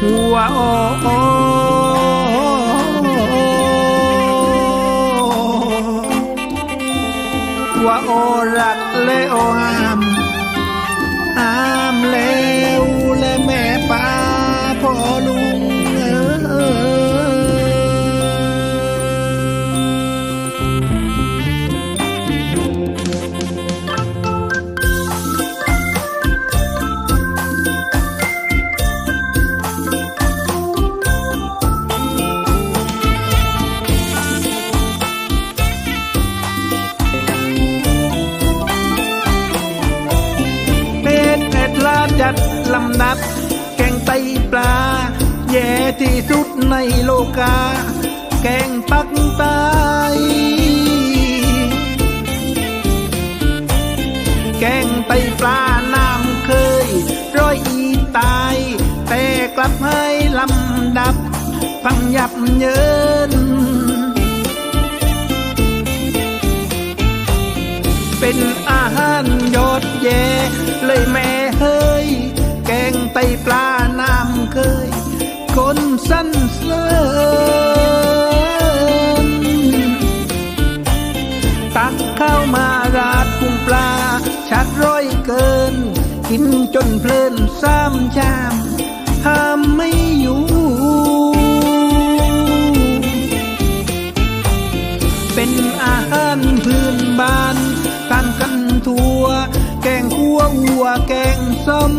หัวโอโอว่าโอรักเลโอหามหามเล ดลาจัดลำดับ แกงไตปลา แย่ที่สุดในโลกา แกงปักใตายแกงไตปลาน้ำเคย ร้อยอีตาย แต่กลับให้ลำดับฟังยับเยิน เป็น สั้นเสริญตักข้าวมาราดพุงปลา ชักร้อยเกิน กินจนเพลินซ้ำชามห้ามไม่อยู่เป็นอาหารพื้นบ้านทานกันทั่ว แกงคั่วอัวแกงส้ม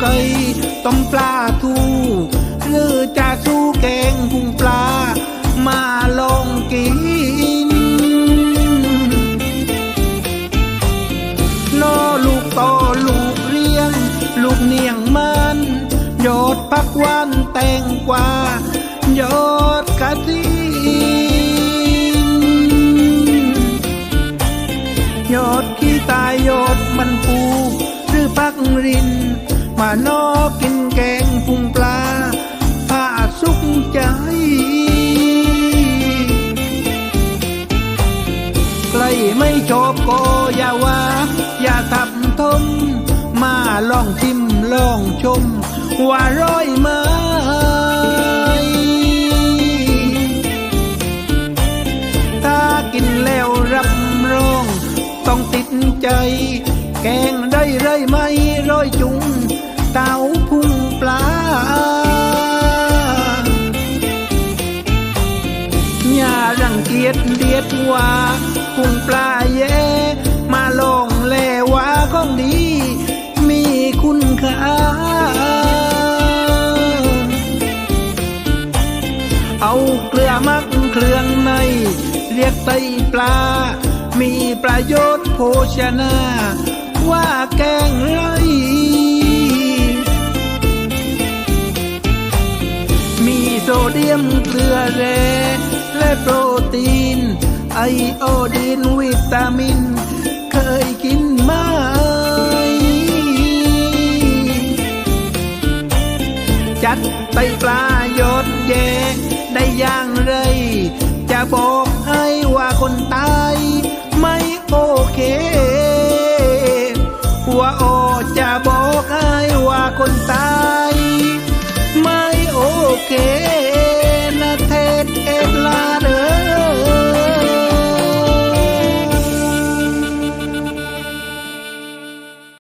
ไก่ต้มปลาทูหรือจะสู้แกงพุงปลา มาลองกินนอลูกต่อลูกเรียง ลูกเนียงมันยอดพักวานแตงกวายอดกะทิยอดขี้ตายยอดมันปูหรือพักริน มานอกินแกงพุงปลาผ้าสุขใจใครไม่ชอบก็อย่าว่า อย่าทับทมมาลองชิมลองชม ว่าร้อยไหมถ้ากินแล้วรับรอง ต้องติดใจ แกงได้ไรไหมร้อยจุงเต้าพุงปลาอย่ารังเกียจเดียดว่าพุงปลาแย่มาลองแลว่าของดี มีคุณค่า เอาเกลือมักเครื่องใน เรียกไตปลา มีประโยชน์โภชนา ว่าแกงไรมีโซเดียมเกลือแร่และโปรตีน ไอโอดีนวิตามิน เคยกินไหมา ว่าโอจะบอกให้ว่าคนตา